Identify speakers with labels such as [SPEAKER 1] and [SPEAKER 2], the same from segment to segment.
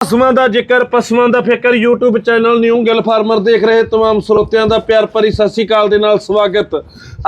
[SPEAKER 1] ਪਸ਼ੂਆਂ ਦਾ ਜ਼ਿਕਰ ਪਸ਼ੂਆਂ ਦਾ ਫਿਕਰ YouTube channel new Gill farmer ਦੇਖ ਰਹੇ तमाम ਸਰੋਤਿਆਂ ਦਾ ਪਿਆਰ ਭਰੀ ਸਤਿ ਸ਼੍ਰੀ ਅਕਾਲ ਦੇ ਨਾਲ ਸਵਾਗਤ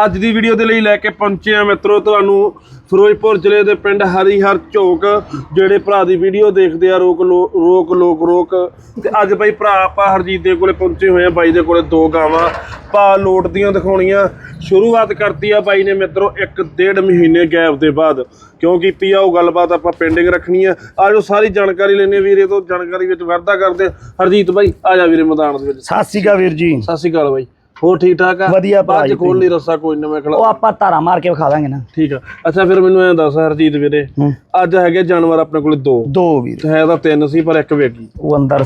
[SPEAKER 1] ਅੱਜ ਦੀ ਵੀਡੀਓ ਦੇ ਲਈ ਲੈ ਕੇ ਪਹੁੰਚੇ ਆ ਮਿੱਤਰੋ ਤੁਹਾਨੂੰ ਫਿਰੋਜ਼ਪੁਰ ਜ਼ਿਲ੍ਹੇ ਦੇ ਪਿੰਡ ਹਰੀਹਰ ਝੋਕ ਜਿਹੜੇ ਭਰਾ ਦੀ ਵੀਡੀਓ ਦੇਖਦੇ ਆ ਰੋਕ ਰੋਕ ਲੋਕ ਰੋਕ। ਤੇ ਅੱਜ ਬਾਈ ਭਰਾ ਆਪਾਂ ਹਰਜੀਤ ਦੇ ਕੋਲੇ ਪਹੁੰਚੇ ਹੋਏ ਆ ਬਾਈ ਦੇ ਕੋਲੇ ਦੋ ਗਾਵਾਂ। ਪਾ ਲੋਟ ਦੀਆਂ ਦਿਖਾਉਣੀਆਂ। ਸ਼ੁਰੂਆਤ ਕਰਤੀ ਆ ਬਾਈ ਨੇ ਮਿੱਤਰੋ ਇੱਕ ਡੇਢ ਮਹੀਨੇ ਗੈਪ ਦੇ ਬਾਅਦ। ਕਿਉਂ ਕੀਤੀ ਆ ਉਹ ਗੱਲਬਾਤ ਆਪਾਂ ਪੈਂਡਿੰਗ ਰੱਖਣੀ ਆ। ਆਜੋ ਸਾਰੀ ਜਾਣਕਾਰੀ ਲੈਣੇ ਵੀਰੇ ਤੋਂ। ਜਾਣਕਾਰੀ ਵਿੱਚ ਵਾਧਾ ਕਰਦੇ। ਹਰਜੀਤ ਬਾਈ ਆ ਜਾ ਵੀਰੇ ਮੈਦਾਨ ਦੇ ਵਿੱਚ।
[SPEAKER 2] ਸਤਿ ਸ਼੍ਰੀ ਅਕਾਲ ਵੀਰ ਜੀ।
[SPEAKER 1] ਸਤਿ ਸ਼੍ਰੀ ਅਕਾਲ ਬਾਈ। ਹੋਰ ਠੀਕ ਠਾਕ ਆ?
[SPEAKER 2] ਵਧੀਆ
[SPEAKER 1] ਬਾਅਦ
[SPEAKER 2] ਭਾਈ
[SPEAKER 1] ਚ ਖੋਲ ਲਈ ਰੱਸਾ ਕੋਈ ਨਾ ਮੈਂ
[SPEAKER 2] ਉਹ ਆਪਾਂ ਧਾਰਾ ਮਾਰ ਕੇ ਵਿਖਾ ਦਾਂਗੇ ਨਾ।
[SPEAKER 1] ਠੀਕ ਆ। ਅੱਛਾ ਫਿਰ ਮੈਨੂੰ ਐਂ ਦੱਸ ਹਰਜੀਤ ਵੀਰੇ
[SPEAKER 2] ਹੂੰ।
[SPEAKER 1] ਅੱਜ ਹੈਗੇ ਜਾਨਵਰ ਆਪਣੇ ਕੋਲੇ ਦੋ।
[SPEAKER 2] ਦੋ ਵੀਰ।
[SPEAKER 1] ਹੈ ਤਾਂ ਤਿੰਨ ਸੀ ਪਰ ਇੱਕ ਵੇਗੀ।
[SPEAKER 2] ਉਹ ਅੰਦਰ।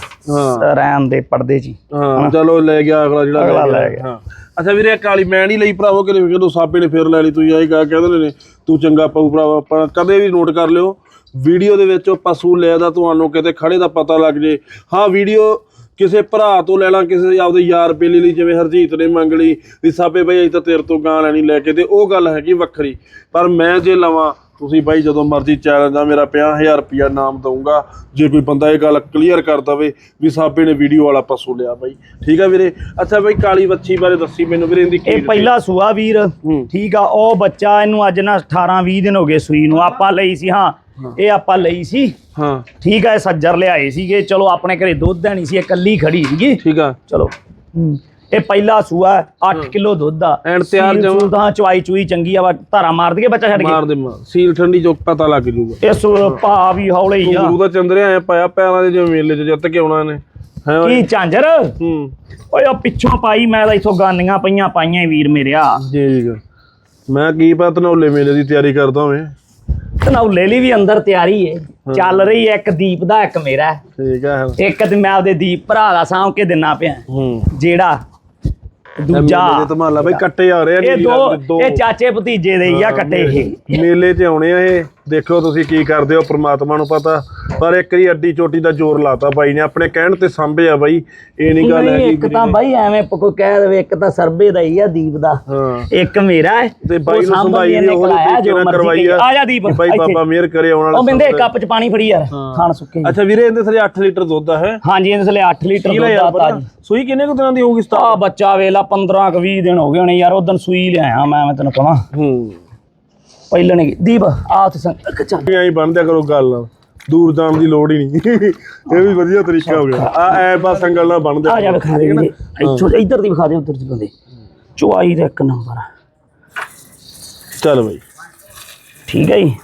[SPEAKER 2] ਰਹਿਣ ਦੇ ਪਰਦੇ ਜੀ।
[SPEAKER 1] ਹਾਂ ਚਲੋ ਲੈ ਗਿਆ ਅਗਲਾ ਜਿਹੜਾ
[SPEAKER 2] ਅਗਲਾ ਲੈ ਗਿਆ।
[SPEAKER 1] ਹਾਂ। ਅੱਛਾ ਵੀਰੇ ਇਹ ਕਾਲੀ ਮੈਂ ਨਹੀਂ ਲਈ ਭਰਾਵੋ ਕਿਤੇ ਕਿਦੋਂ ਸਾਪੇ ਨੇ ਫੇਰ ਲੈ ਲਈ ਤੁਸੀਂ ਆਈ ਗਾ ਕਹਿੰਦੇ ਨੇ ਤੂੰ ਚੰਗਾ ਪਾਉ ਭਰਾਵਾ ਆਪਾਂ ਕਦੇ ਵੀ ਨੋਟ ਕਰ ਲਿਓ। ਵੀਡੀਓ ਦੇ ਵਿੱਚ ਉਹ ਪਸ਼ੂ ਲੈ ਦਾ ਤੁਹਾਨੂੰ ਕਿਤੇ ਖੜੇ ਦਾ ਪਤਾ ਲੱਗ ਜੇ। ਹਾਂ ਵੀਡੀਓ ਕਿਸੇ ਭਰਾ ਤੋਂ ਲੈ ਲਾਂ ਕਿਸੇ ਆਪਦੇ ਯਾਰ ਬੇਲੀ ਲਈ ਜਿਵੇਂ ਹਰਜੀਤ ਨੇ ਮੰਗ ਲਈ ਵੀ ਸਾਪੇ ਬਈ ਅਸੀਂ ਤਾਂ ਤੇਰੇ ਤੋਂ ਗਾਂ ਲੈਣੀ ਲੈ ਕੇ ਤੇ ਉਹ ਗੱਲ ਹੈਗੀ ਵੱਖਰੀ। ਪਰ ਮੈਂ ਜੇ ਲਵਾਂ ਤੁਸੀਂ ਬਾਈ ਜਦੋਂ ਮਰਜ਼ੀ ਚੈਲੰਜ ਆ ਮੇਰਾ 50000 ਰੁਪਿਆ ਨਾਮ ਦਊਂਗਾ ਜੇ ਕੋਈ ਬੰਦਾ ਇਹ ਗੱਲ ਕਲੀਅਰ ਕਰ ਦਵੇ ਵੀ ਸਾਬੇ ਨੇ ਵੀਡੀਓ ਵਾਲਾ ਪਸ਼ੂ ਲਿਆ ਬਾਈ। ਠੀਕ ਆ ਵੀਰੇ? ਅੱਛਾ ਬਾਈ ਕਾਲੀ ਬੱਚੀ ਬਾਰੇ ਦੱਸੀ ਮੈਨੂੰ ਵੀਰੇ ਇਹਦੀ ਕੀ
[SPEAKER 2] ਇਹ ਪਹਿਲਾ ਸੂਆ ਵੀਰ। ਠੀਕ ਆ ਉਹ ਬੱਚਾ ਇਹਨੂੰ ਅੱਜ ਨਾ 18 20 ਦਿਨ ਹੋ ਗਏ ਸੂਈ ਨੂੰ। ਆਪਾਂ ਲਈ ਸੀ ਹਾਂ ਇਹ ਆਪਾਂ ਲਈ ਸੀ।
[SPEAKER 1] ਹਾਂ।
[SPEAKER 2] ਠੀਕ ਇਹ ਸੱਜਰ ਲਿਆਏ ਸੀਗੇ। ਚਲੋ ਆਪਣੇ ਘਰੇ ਦੁੱਧ ਦੇਣੀ ਸੀ ਇਹ ਕੱਲੀ ਖੜੀ ਸੀਗੀ।
[SPEAKER 1] ਠੀਕ ਆ।
[SPEAKER 2] ਚਲੋ। ਹੂੰ। ਇਹ ਪਹਿਲਾ ਸੂਆ 8 ਕਿਲੋ ਦੁੱਧ ਆ।
[SPEAKER 1] ਐਨ ਤਿਆਰ ਜਮਾਂ।
[SPEAKER 2] ਤਾਂ ਚਵਾਈ ਚੂਈ ਚੰਗੀ ਆ ਧਾਰਾ ਮਾਰ ਦਈਏ ਬੱਚਾ ਛੱਡ ਕੇ?
[SPEAKER 1] ਮਾਰ ਦੇ ਸੀਲ ਠੰਡੀ ਜੋ ਪਤਾ ਲੱਗ ਜੂਗਾ।
[SPEAKER 2] ਇਹ ਸੂ ਭਾ ਵੀ ਹੌਲੇ ਹੀ ਆ।
[SPEAKER 1] ਗੁਰੂ ਦਾ ਚੰਦਰੇ ਆਇਆ ਪਾਇਆ ਪੈਰਾਂ ਦੇ ਜਿਵੇਂ ਮੇਲੇ 'ਚ ਜਿੱਤ ਕੇ ਆਉਣਾ ਨੇ ਹੈ
[SPEAKER 2] ਕੀ ਝਾਂਜਰ?
[SPEAKER 1] ਹੂੰ।
[SPEAKER 2] ਓਏ ਪਿੱਛੋਂ ਪਾਈ ਮੈਂ ਤਾਂ ਇਥੋਂ ਗਾਨੀਆਂ ਪਈਆਂ ਪਾਈਆਂ ਵੀਰ ਮੇਰਿਆ
[SPEAKER 1] ਜੀ ਜੀ। ਮੈਂ ਕੀ ਪਤਾ ਧਨੌਲੇ ਮੇਲੇ ਦੀ ਤਿਆਰੀ ਕਰਦਾ ਹੋਵੇਂ
[SPEAKER 2] ਧਨੌਲੇ ਲਈ ਵੀ ਅੰਦਰ ਤਿਆਰੀ ਏ। ਚੱਲ ਰਹੀ ਹੈ ਇੱਕ ਦੀਪ ਦਾ ਇੱਕ ਮੇਰਾ।
[SPEAKER 1] ਠੀਕ ਆ।
[SPEAKER 2] ਇੱਕ ਤੇ ਮੈਂ ਆਪਦੇ ਦੀਪ ਭਰਾ ਦਾ ਸਾਂਭ ਕੇ ਦਿੰਨਾ ਪਿਆ। ਜਿਹੜਾ ਦੂਜਾ
[SPEAKER 1] ਦੇ ਧਮਾਲਾ ਬਈ ਕੱਟੇ ਆ ਰਹੇ ਆ
[SPEAKER 2] ਇਹ ਦੋ ਇਹ ਚਾਚੇ ਭਤੀਜੇ ਦੇ ਹੀ ਆ ਕੱਟੇ। ਇਹ
[SPEAKER 1] ਮੇਲੇ 'ਚ ਆਉਣੇ ਆ ਇਹ। ਦੇਖੋ ਤੁਸੀਂ ਕੀ ਕਰਦੇ ਹੋ ਪ੍ਰਮਾਤਮਾ ਨੂੰ ਪਤਾ। ਪਰ ਇੱਕ ਵਾਰੀ ਅੱਡੀ ਚੋਟੀ ਦਾ ਜ਼ੋਰ ਲਾਤਾ ਬਾਈ ਨੇ ਆਪਣੇ ਕਹਿਣ ਤੇ ਸਾਂਭੇ ਆ ਬਾਈ ਇਹ ਨਹੀਂ ਗੱਲ ਹੈਗੀ
[SPEAKER 2] ਇੱਕ ਤਾਂ ਬਾਈ ਐਵੇਂ ਕੋਈ ਕਹਿ ਦੇਵੇ ਇੱਕ ਤਾਂ ਸਰਬੇ ਦਾ ਹੀ ਆ ਦੀਪ ਦਾ।
[SPEAKER 1] ਹਾਂ।
[SPEAKER 2] ਇੱਕ ਮੇਰਾ ਹੈ
[SPEAKER 1] ਤੇ ਬਾਈ ਨੂੰ ਸੰਭਾਈ
[SPEAKER 2] ਇਹਨੇ
[SPEAKER 1] ਉਹ ਤਰੀਕੇ ਨਾਲ
[SPEAKER 2] ਮਰਜ਼ੀ
[SPEAKER 1] ਕਰਵਾਈ ਆ।
[SPEAKER 2] ਆ ਜਾ ਦੀਪ
[SPEAKER 1] ਬਾਈ। ਬਾਬਾ ਮਿਹਰ ਕਰੇ ਆਉਣ ਵਾਲੇ
[SPEAKER 2] ਉਹ ਬਿੰਦੇ ਕੱਪ ਚ ਪਾਣੀ ਫੜੀ ਯਾਰ ਖਾਣ ਸੁੱਕੇ
[SPEAKER 1] ਅੱਛਾ ਵੀਰੇ ਇਹਦੇ ਥਲੇ 8 ਲੀਟਰ ਦੁੱਧ ਆ ਹੈ?
[SPEAKER 2] ਹਾਂਜੀ ਇਹਦੇ ਥਲੇ 8 ਲੀਟਰ ਦੁੱਧ ਆਤਾ
[SPEAKER 1] ਪਤਾ ਸੂਈ ਕਿੰਨੇ ਕੁ ਦਿਨਾਂ ਦੀ ਹੋਊਗੀ ਸਟਾਰ
[SPEAKER 2] ਆ ਬੱਚਾ ਵੇਲਾ 15 ਕ 20 ਦਿਨ ਹੋ ਗਏ ਹੋਣੇ ਯਾਰ ਉਦੋਂ ਸੂਈ ਲਿਆਇਆ ਮੈਂ ਮੈਂ ਤੈਨੂੰ ਕਹਾਂ।
[SPEAKER 1] ਹੂੰ।
[SPEAKER 2] ਪਹਿਲਾਂ ਨੇ ਦੀਪ ਆ ਤੇ ਸੰਗ ਚੱਲ
[SPEAKER 1] ਐਂ ਬਣਦਿਆ ਕਰੋ ਗੱਲ। ਨਾਲ ਦੂਰ ਜਾਣ ਦੀ ਲੋੜ ਹੀ ਨਹੀਂ। ਇਹ ਵੀ ਵਧੀਆ ਤਰੀਕਾ ਹੋ ਗਿਆ। ਆ ਐ ਬਸ ਸੰਗਲ ਨਾਲ ਬਣਦੇ
[SPEAKER 2] ਆ ਜਾ ਵਿਖਾ ਦੇ ਵੀਰੇ। ਇੱਥੋਂ ਇੱਧਰ ਦੀ ਵਿਖਾ ਦੇ ਉੱਧਰ ਦੀ ਬੰਦੇ। ਚੁਆਈ ਦਾ ਇੱਕ ਨੰਬਰ
[SPEAKER 1] ਚੱਲ ਬਈ।
[SPEAKER 2] ਠੀਕ ਹੈ ਜੀ?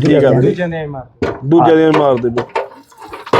[SPEAKER 1] ਠੀਕ ਆ ਦੂਜੇ ਨੇ ਮਾਰ ਦੂਜੇ ਦੇ ਮਾਰ ਦੇ ਬਈ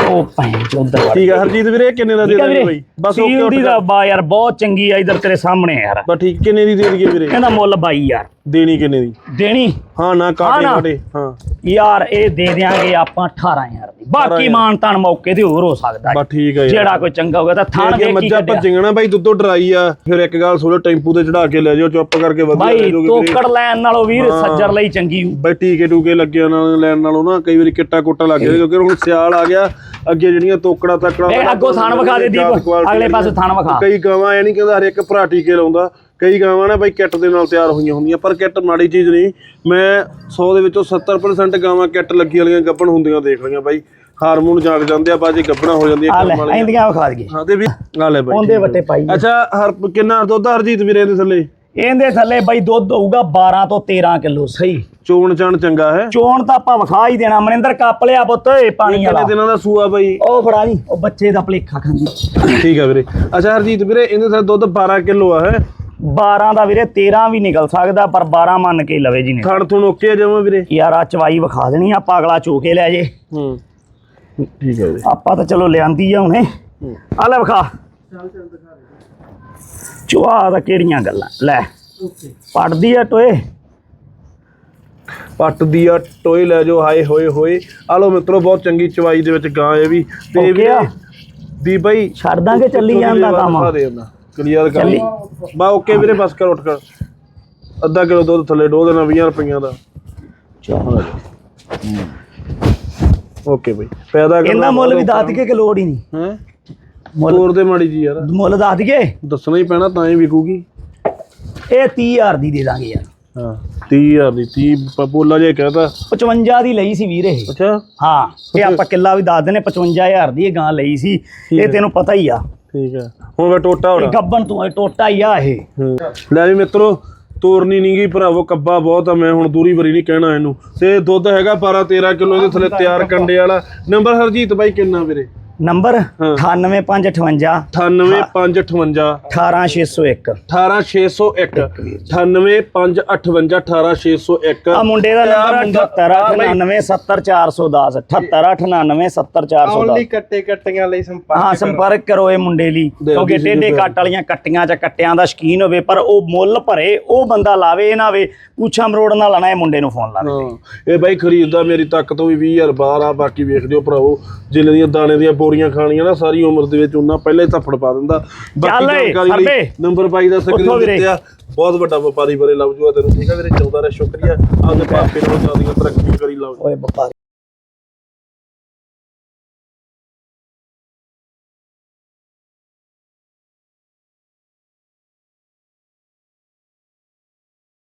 [SPEAKER 2] ਉਹ ਭੈਣ ਚੋਦਰ
[SPEAKER 1] ਠੀਕ ਆ ਹਰਜੀਤ ਵੀਰੇ ਕਿੰਨੇ ਦਾ ਦੇ
[SPEAKER 2] ਹੈ ਵੀਰੇ।
[SPEAKER 1] ਬਈ? ਬਸ ਓਕੇ
[SPEAKER 2] ਦੀ ਦਾ ਬਾ ਯਾਰ ਬਹੁਤ ਚੰਗੀ ਆ ਇੱਧਰ ਤੇਰੇ ਸਾਹਮਣੇ ਆ ਯਾਰ।
[SPEAKER 1] ਬਸ ਠੀਕ ਕਿੰਨੇ ਦੀ ਦੇ ਦਈਏ ਵੀਰੇ?
[SPEAKER 2] ਇਹਦਾ ਮੁੱਲ ਬਾਈ ਯਾਰ।
[SPEAKER 1] ਦੇਣੀ ਕਿੰਨੇ ਦੀ?
[SPEAKER 2] ਦੇਣੀ?
[SPEAKER 1] ਹਾਂ ਨਾ ਕਾਟੇ
[SPEAKER 2] ਨਾ।
[SPEAKER 1] ਕਾਟੇ ਹਾਂ।
[SPEAKER 2] ਯਾਰ ਇਹ ਦੇ ਦਿਆਂਗੇ ਆਪਾਂ 18000 ਦੀ। ਬਾਕੀ
[SPEAKER 1] 18,000
[SPEAKER 2] ਮਾਨ ਤਾਨ ਮੌਕੇ ਤੇ ਹੋਰ ਹੋ ਸਕਦਾ ਹੈ।
[SPEAKER 1] ਬਸ ਠੀਕ ਯਾਰ।
[SPEAKER 2] ਜਿਹੜਾ ਕੋਈ ਚੰਗਾ ਹੋਗਾ ਤਾਂ ਥਾਣ ਵੇਖ ਕੀ
[SPEAKER 1] ਮੱਝਾਂ
[SPEAKER 2] ਕੱਢਿਆ।
[SPEAKER 1] ਭੱਜੀਆਂ ਨਾ ਬਾਈ ਦੁੱਧੋਂ ਡਰਾਈ ਆ। ਫਿਰ ਇੱਕ ਗੱਲ ਸੁਣੋ ਟੈਂਪੂ ਤੇ ਚੜਾ ਕੇ ਲੈ ਜਾਓ ਚੁੱਪ ਕਰਕੇ ਵਧੀਆ ਲੈ
[SPEAKER 2] ਬਾਈ
[SPEAKER 1] ਜਾਓਗੇ ਵੀਰੇ।
[SPEAKER 2] ਤੋਕੜ ਲੈਣ ਨਾਲੋਂ ਵੀਰ ਸੱਜਰ ਲਈ ਚੰਗੀ ਹੋਊ।
[SPEAKER 1] ਬਈ ਟੀਕੇ ਟੂਕੇ ਲੱਗਿਆ ਨਾਲ ਲੈਣ ਨਾਲੋਂ ਨਾ ਕਈ ਵਾਰੀ ਕਿੱਟਾ ਕੁੱਟਾ ਲੱਗ ਜਾਂਦਾ ਕਿਉਂਕਿ ਹੁਣ ਸਿਆਲ ਆ ਗਿਆ। ਅੱਗੇ ਜਿਹੜੀਆਂ ਤੋਕੜਾ ਤੱਕੜਾ
[SPEAKER 2] ਅੱਗੋਂ ਥਣ ਵਿਖਾ ਦੇ ਦੀਪ, ਅਗਲੇ ਪਾਸੇ ਥਣ ਵਿਖਾ।
[SPEAKER 1] ਕਈ ਗਾਵਾਂ ਐ ਨਹੀਂ ਕਹਿੰਦਾ ਹਰ ਇੱਕ ਭਰਾ ਟੀਕੇ ਲਾਉਂਦਾ। ਕਈ ਗਾਵਾਂ ਨਾ ਬਈ ਕਿੱਟ ਦੇ ਨਾਲ ਤਿਆਰ ਹੋਈਆਂ ਹੁੰਦੀਆਂ ਪਰ ਕਿੱਟ ਮਾੜੀ ਚੀਜ਼ ਨਹੀਂ। ਮੈਂ 100 ਦੇ ਵਿੱਚੋਂ 70% ਗਾਵਾਂ ਕਿੱਟ ਲੱਗੀ ਵਾਲੀਆਂ ਗੱਭਣ ਹੁੰਦੀਆਂ ਦੇਖ ਲਈਆਂ ਬਾਈ। ਹਾਰਮੋਨ ਜਾਗ ਜਾਂਦੇ ਆ ਬਾਜੀ ਗੱਭਣਾ ਹੋ ਜਾਂਦੀਆਂ
[SPEAKER 2] ਆ
[SPEAKER 1] ਕਰਮ
[SPEAKER 2] ਲੈ
[SPEAKER 1] ਵਾਲੀਆਂ।
[SPEAKER 2] ਐਂਦੀਆਂ ਵਿਖਾ ਦਈਏ।
[SPEAKER 1] ਹਾਂ ਤੇ ਵੀ ਗੱਲ ਹੈ ਬਾਈ।
[SPEAKER 2] ਉਹਦੇ ਵੱਟੇ ਪਾਈ
[SPEAKER 1] ਅੱਛਾ ਹਰ ਕਿੰਨਾ ਦੁੱਧ ਹਰਜੀਤ ਵੀਰੇ ਦੇ ਥੱਲੇ?
[SPEAKER 2] ਇਹਦੇ ਥੱਲੇ ਬਾਈ ਦੁੱਧ ਹੋਊਗਾ 12 ਤੋਂ 13 ਕਿਲੋ ਸਹੀ।
[SPEAKER 1] ਚੋਣ ਚਾਣ ਚੰਗਾ ਹੈ।
[SPEAKER 2] ਚੋਣ ਤਾਂ ਆਪਾਂ ਵਿਖਾ ਹੀ ਦੇਣਾ ਮਨਿੰਦਰ ਕੱਪ ਲਿਆ ਪੁੱਤ ਇਹ ਪਾਣੀ
[SPEAKER 1] ਕਿੰਨੇ
[SPEAKER 2] ਵਾਲਾ।
[SPEAKER 1] ਦਿਨਾਂ ਦਾ ਸੂਆ ਬਾਈ?
[SPEAKER 2] ਉਹ ਫੜਾ ਜੀ ਉਹ ਬੱਚੇ ਦਾ ਭਲੇਖਾ ਖਾਂਦੀ।
[SPEAKER 1] ਠੀਕ ਹੈ ਵੀਰੇ। ਅੱਛਾ ਹਰਜੀਤ ਵੀਰੇ ਇਹਦੇ ਥੱਲੇ ਦੁੱਧ 12 ਕਿਲੋ ਆ ਹੈ।
[SPEAKER 2] 12 ਦਾ ਵੀਰੇ 13 ਵੀ ਨਿਕਲ ਸਕਦਾ ਪਰ 12 ਮੰਨ ਕੇ ਲਵੇ ਜੀ ਨੇ।
[SPEAKER 1] ਥਣ ਥੁਣ ਓਕੇ ਆ ਜਮਾ ਵੀਰੇ?
[SPEAKER 2] ਯਾਰ ਆ ਚਵਾਈ ਵਿਖਾ ਦੇਣੀ ਆ ਪਾਗਲਾ ਚੋਕੇ ਲੈ ਜੇ।
[SPEAKER 1] ਹੂੰ। ਠੀਕ ਹੈ ਵੀਰੇ।
[SPEAKER 2] ਆਪਾਂ ਤਾਂ ਚਲੋ ਲਿਆਂਦੀ ਆ ਹੁਣੇ। ਆ ਲੈ ਵਿਖਾ। ਚੁਆ ਦਾ ਕਿਹੜੀਆਂ ਗੱਲਾਂ? ਲੈ। ਪੜਦੀ ਆ ਟੋਏ।
[SPEAKER 1] ਪੱਟ ਦੀ ਆ ਟੋਏ ਲੈ ਜਾਓ ਹਾਏ ਹੋਏ ਹੋਏ। ਆ ਲੋ ਮਿੱਤਰੋ ਬਹੁਤ ਚੰਗੀ ਚਵਾਈ ਦੇ ਵਿੱਚ ਗਾਂ ਇਹ ਵੀ। ਤੇ
[SPEAKER 2] ਆ।
[SPEAKER 1] ਦੀ ਬਾਈ
[SPEAKER 2] ਛੱਡ ਦਾਂਗੇ ਚੱਲੀ ਜਾਂਦਾ ਕੰਮ।
[SPEAKER 1] ਕਲੀਅਰ ਕਰ।
[SPEAKER 2] ਚੱਲੀ।
[SPEAKER 1] ਬਾ ਓਕੇ ਵੀਰੇ ਬਸ ਕਰ ਉੱਠ ਕਰ। ਅੱਧਾ ਕਿਲੋ ਦੁੱਧ ਥੱਲੇ ਡੋ ਦੇਣਾ 20 ਰੁਪਈਆਂ ਦਾ।
[SPEAKER 2] ਚੱਲ।
[SPEAKER 1] ਓਕੇ ਬਈ। ਪੈਦਾ ਕਰਨਾ
[SPEAKER 2] ਇਹਦਾ ਮੁੱਲ ਵੀ ਦੱਸ ਦਈਏ ਕਿ ਲੋੜ ਹੀ ਨਹੀਂ।
[SPEAKER 1] ਹੈ?
[SPEAKER 2] ਮੁੱਲ
[SPEAKER 1] ਤੋਰ ਦੇ ਮਾੜੀ ਜੀ ਯਾਰ।
[SPEAKER 2] ਮੁੱਲ ਦੱਸ ਦਈਏ?
[SPEAKER 1] ਦੱਸਣਾ ਹੀ ਪੈਣਾ ਤਾਂ ਹੀ ਵਿਕੂਗੀ।
[SPEAKER 2] ਇਹ 30000 ਦੀ ਦੇ ਦਾਂਗੇ ਯਾਰ।
[SPEAKER 1] ਹਾਂ 30000 ਦੀ 30 ਬੋਲਾ ਜੇ ਕਹਤਾ।
[SPEAKER 2] 55 ਦੀ ਲਈ ਸੀ ਵੀਰ ਇਹ।
[SPEAKER 1] ਅੱਛਾ।
[SPEAKER 2] ਹਾਂ ਇਹ ਆਪਾਂ ਕਿੱਲਾ ਵੀ ਦੱਸ ਦਿੰਨੇ 55000 ਦੀ ਇਹ ਗਾਂ ਲਈ ਸੀ। ਇਹ ਤੈਨੂੰ ਪਤਾ ਹੀ ਆ।
[SPEAKER 1] ਠੀਕ ਹੈ। ਹੁਣ ਵੇ ਟੋਟਾ
[SPEAKER 2] ਇਹ
[SPEAKER 1] ਹੋਣਾ
[SPEAKER 2] ਗੱਬਣ ਤੋਂ ਇਹ ਟੋਟਾ ਹੀ ਆ ਇਹ।
[SPEAKER 1] ਹੂੰ। ਲੈ ਵੀ ਮਿੱਤਰੋ ਤੋਰਨੀ ਨੀ ਗੀ ਭਰਾਵੋ ਕੱਬਾ ਬਹੁਤ ਆ ਮੈਂ ਹੁਣ ਦੂਰੀ ਵਰੀ ਨਹੀਂ ਕਹਿਣਾ ਇਹਨੂੰ। ਤੇ ਦੁੱਧ ਹੈਗਾ 12 13 ਕਿਲੋ ਇਹਦੇ ਥੱਲੇ ਤਿਆਰ ਕੰਡੇ ਵਾਲਾ। ਨੰਬਰ ਹਰਜੀਤ ਬਾਈ ਕਿੰਨਾ ਵੀਰੇ?
[SPEAKER 2] ਨੰਬਰ
[SPEAKER 1] ਹਾਂ।
[SPEAKER 2] 98558
[SPEAKER 1] 98558
[SPEAKER 2] 18601
[SPEAKER 1] 18601 98558
[SPEAKER 2] ਆ ਮੁੰਡੇ ਦਾ ਨੰਬਰ 789970410 789970410
[SPEAKER 3] ਓਨਲੀ ਕੱਟੇ ਕੱਟੀਆਂ ਲਈ ਸੰਪਰਕ
[SPEAKER 2] ਹਾਂ ਸੰਪਰਕ ਕਰੋ ਇਹ ਮੁੰਡੇ ਲਈ ਕਿਉਂਕਿ ਟੇਡੇ ਕੱਟ ਵਾਲੀਆਂ ਕੱਟੀਆਂ ਚ ਕੱਟਿਆਂ ਦਾ ਸ਼ਕੀਨ ਹੋਵੇ ਪਰ ਉਹ ਮੁੱਲ ਭਰੇ ਉਹ ਬੰਦਾ ਲਾਵੇ ਇਹ ਨਾ ਵੇ ਪੁੱਛਾਂ ਮਰੋੜ ਨਾਲ ਲਾਣਾ ਇਹ ਮੁੰਡੇ ਨੂੰ ਫੋਨ ਲਾਵੇ
[SPEAKER 1] ਇਹ ਬਾਈ ਖਰੀਦਦਾ ਮੇਰੀ ਤੱਕ ਤੋਂ ਵੀ 20000 ਬਾਹਰ ਆ ਬਾਕੀ ਵੇਖ ਲਿਓ ਭਰਾਵੋ। ਜਿਲੇ ਦੀਆਂ ਦਾਣੇ ਦੀਆਂ ਬੋਰੀਆਂ ਖਾਣੀਆਂ ਨਾ ਸਾਰੀ ਉਮਰ ਦੇ ਵਿੱਚ ਉਹਨਾਂ ਪਹਿਲਾਂ ਹੀ ਧੱਫੜ ਪਾ ਦਿੰਦਾ।
[SPEAKER 2] ਏ,
[SPEAKER 1] ਜਾਣਕਾਰੀ ਲਈ। ਨੰਬਰ ਬਾਈ ਦਾ
[SPEAKER 2] ਉੱਠੋ
[SPEAKER 1] ਸਕਰੀਨ
[SPEAKER 2] ਵੀਰੇ।
[SPEAKER 1] ਦਿੱਤਿਆ ਬਹੁਤ ਵੱਡਾ ਵਪਾਰੀ ਬਰੇ ਲੱਭ ਜੂਗਾ ਤੈਨੂੰ ਠੀਕ ਆ ਵੀਰੇ? 14 ਦਾ ਸ਼ੁਕਰੀਆ। ਆਪਦੇ ਪਾਪੇ ਨੂੰ ਸਾਦੀਆਂ ਤਰੱਕੀ ਕਰੀ ਲਾਓ
[SPEAKER 2] ਓਏ ਵਪਾਰੀ।